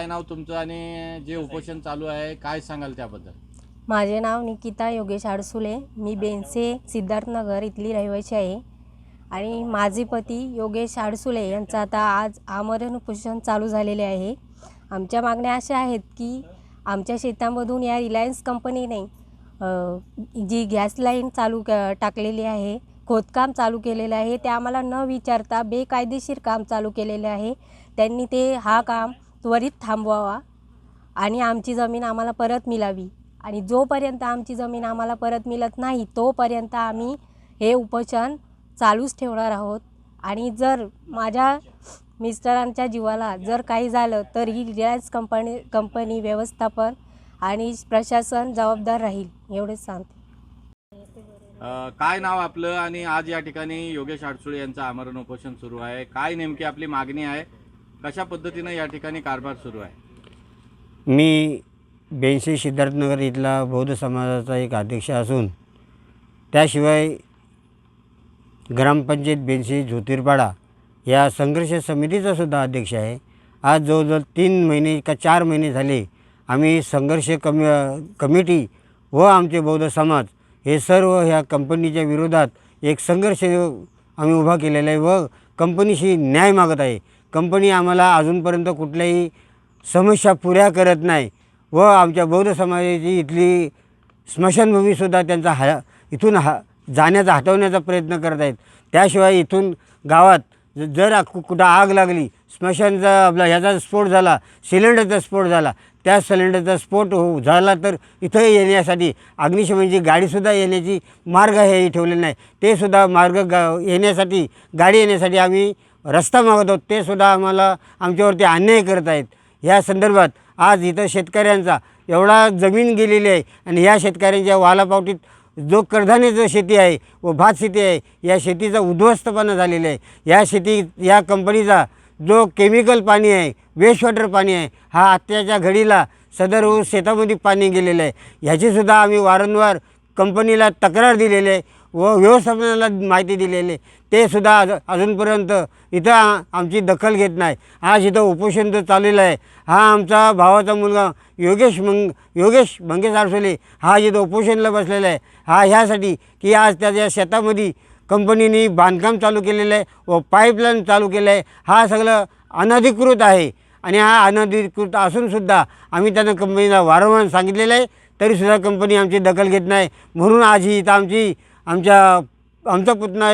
काय नाव तुमचं आणि जे उपोषण चालू आहे काय सांगाल त्याबद्दल? माझे नाव निकिता योगेश आडसुले. मी बेनसे सिद्धार्थनगर इथली रहिवासी आहे. आणि माझे पती योगेश आडसुले यांचं आता आज आमरण उपोषण चालू झालेले आहे. आमच्या मागण्या अशा आहेत की आमच्या शेतामधून या रिलायन्स कंपनीने अ, जी गॅस लाईन चालू क टाकलेली आहे खोदकाम चालू केलेलं आहे ते आम्हाला न विचारता बेकायदेशीर काम चालू केलेले आहे. त्यांनी ते हा काम त्वरित थांबवावा आणि आमची जमीन आम्हाला परत मिळावी आणि जोपर्यंत आमची जमीन आम्हाला परत मिळत नाही तोपर्यंत आम्ही हे उपोषण चालूच ठेवणार आहोत. आणि जर माझ्या मिस्टरांच्या जीवाला जर काही झालं तर ही रिलायन्स कंपनी कंपनी व्यवस्थापन आणि प्रशासन जबाबदार राहील एवढेच सांगते. काय नाव आपलं? आणि आज या ठिकाणी योगेश आडसुळे यांचं आमरण उपोषण सुरू आहे. काय नेमकी आपली मागणी आहे? कशा पद्धतीनं या ठिकाणी कारभार सुरू आहे? मी बेंशी सिद्धार्थनगर इथला बौद्ध समाजाचा एक अध्यक्ष असून त्याशिवाय ग्रामपंचायत बेंशी ज्योतिर्पाडा या संघर्ष समितीचा सुद्धा अध्यक्ष आहे. आज जवळजवळ तीन महिने का चार महिने झाले आम्ही संघर्ष कमी कमिटी व आमचे बौद्ध समाज हे सर्व ह्या कंपनीच्या विरोधात एक संघर्ष आम्ही उभा केलेला आहे व कंपनीशी न्याय मागत आहे. कंपनी आम्हाला अजूनपर्यंत कुठल्याही समस्या पुऱ्या करत नाही व आमच्या बौद्ध समाजाची इथली स्मशानभूमीसुद्धा त्यांचा हा इथून हा जाण्याचा हटवण्याचा प्रयत्न करत आहेत. त्याशिवाय इथून गावात जर कु- कुठं आग लागली स्मशानचा आपला ह्याचा स्फोट झाला सिलेंडरचा स्फोट झाला त्या सिलेंडरचा स्फोट हो झाला तर इथं येण्यासाठी अग्निशमनची गाडीसुद्धा येण्याची मार्ग हे ठेवले नाही. ते सुद्धा मार्ग गा येण्यासाठी गाडी येण्यासाठी आम्ही रस्ता मागत आहोत ते सुद्धा आम्हाला आमच्यावरती अन्याय करत आहेत. ह्या संदर्भात आज इथं शेतकऱ्यांचा एवढा जमीन गेलेली आहे आणि ह्या शेतकऱ्यांच्या वालापावटीत जो कडधान्याचं शेती आहे व भात शेती आहे या शेतीचा उद्ध्वस्तपणा झालेला आहे. या शेती या कंपनीचा जो केमिकल पाणी आहे वेस्ट वॉटर पाणी आहे हा आत्ताच्या घडीला सदर ऊस शेतामध्ये पाणी गेलेलं आहे. ह्याचीसुद्धा आम्ही वारंवार कंपनीला तक्रार दिलेली आहे. व व्यवस्थापनाला माहिती दिलेली. आहे ते सुद्धा अज अजूनपर्यंत इथं आमची दखल घेत नाही. आज इथं उपोषण तर चाललेलं आहे. हा आमचा भावाचा मुलगा योगेश मंग योगेश मंगेश आरसोले हा इथं उपोषणला बसलेला आहे. हा ह्यासाठी की आज त्याच्या शेतामध्ये कंपनीने बांधकाम चालू केलेलं आहे व पाईपलाईन चालू केलं आहे हा सगळं अनधिकृत आहे. आणि हा अनधिकृत असूनसुद्धा आम्ही त्यांना कंपनीला वारंवार सांगितलेलं आहे. तरीसुद्धा कंपनी आमची दखल घेत नाही. म्हणून आज ही इथं आमची आमच्या आमचा पुतणा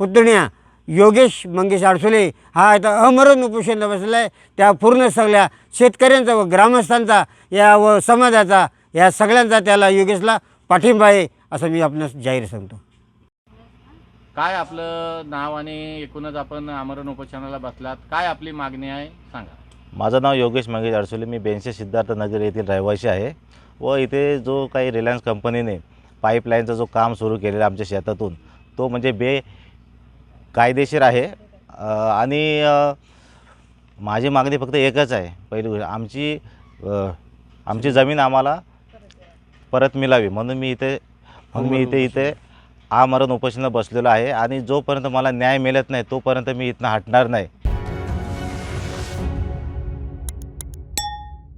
पुतण्या योगेश मंगेश आडसोले हा इथं अमरण उपोषणला बसलेला आहे त्या पूर्ण सगळ्या शेतकऱ्यांचा व ग्रामस्थांचा या व समाजाचा या सगळ्यांचा त्याला योगेशला पाठिंबा आहे असं मी आपणास जाहीर सांगतो. काय आपलं नाव आणि एकूणच आपण आमरण उपोषणाला बसलात? काय आपली मागणी आहे? सांगा. माझं नाव योगेश मंगेश अडसोले मी बेनशे सिद्धार्थ नगर येथील रहिवासी आहे. व इथे जो काही रिलायन्स कंपनीने पाईपलाईनचं जो काम सुरू केलेलं आहे आमच्या शेतातून तो म्हणजे बे कायदेशीर आहे आणि माझी मागणी फक्त एकच आहे. पहिली गोष्ट आमची आमची जमीन आम्हाला परत मिळावी. म्हणून मी इथे म्हणून मी इथे इथे आमरण उपोषणाला बसलेलो आहे. आणि जोपर्यंत मला न्याय मिळत नाही तोपर्यंत मी इथनं हटणार नाही.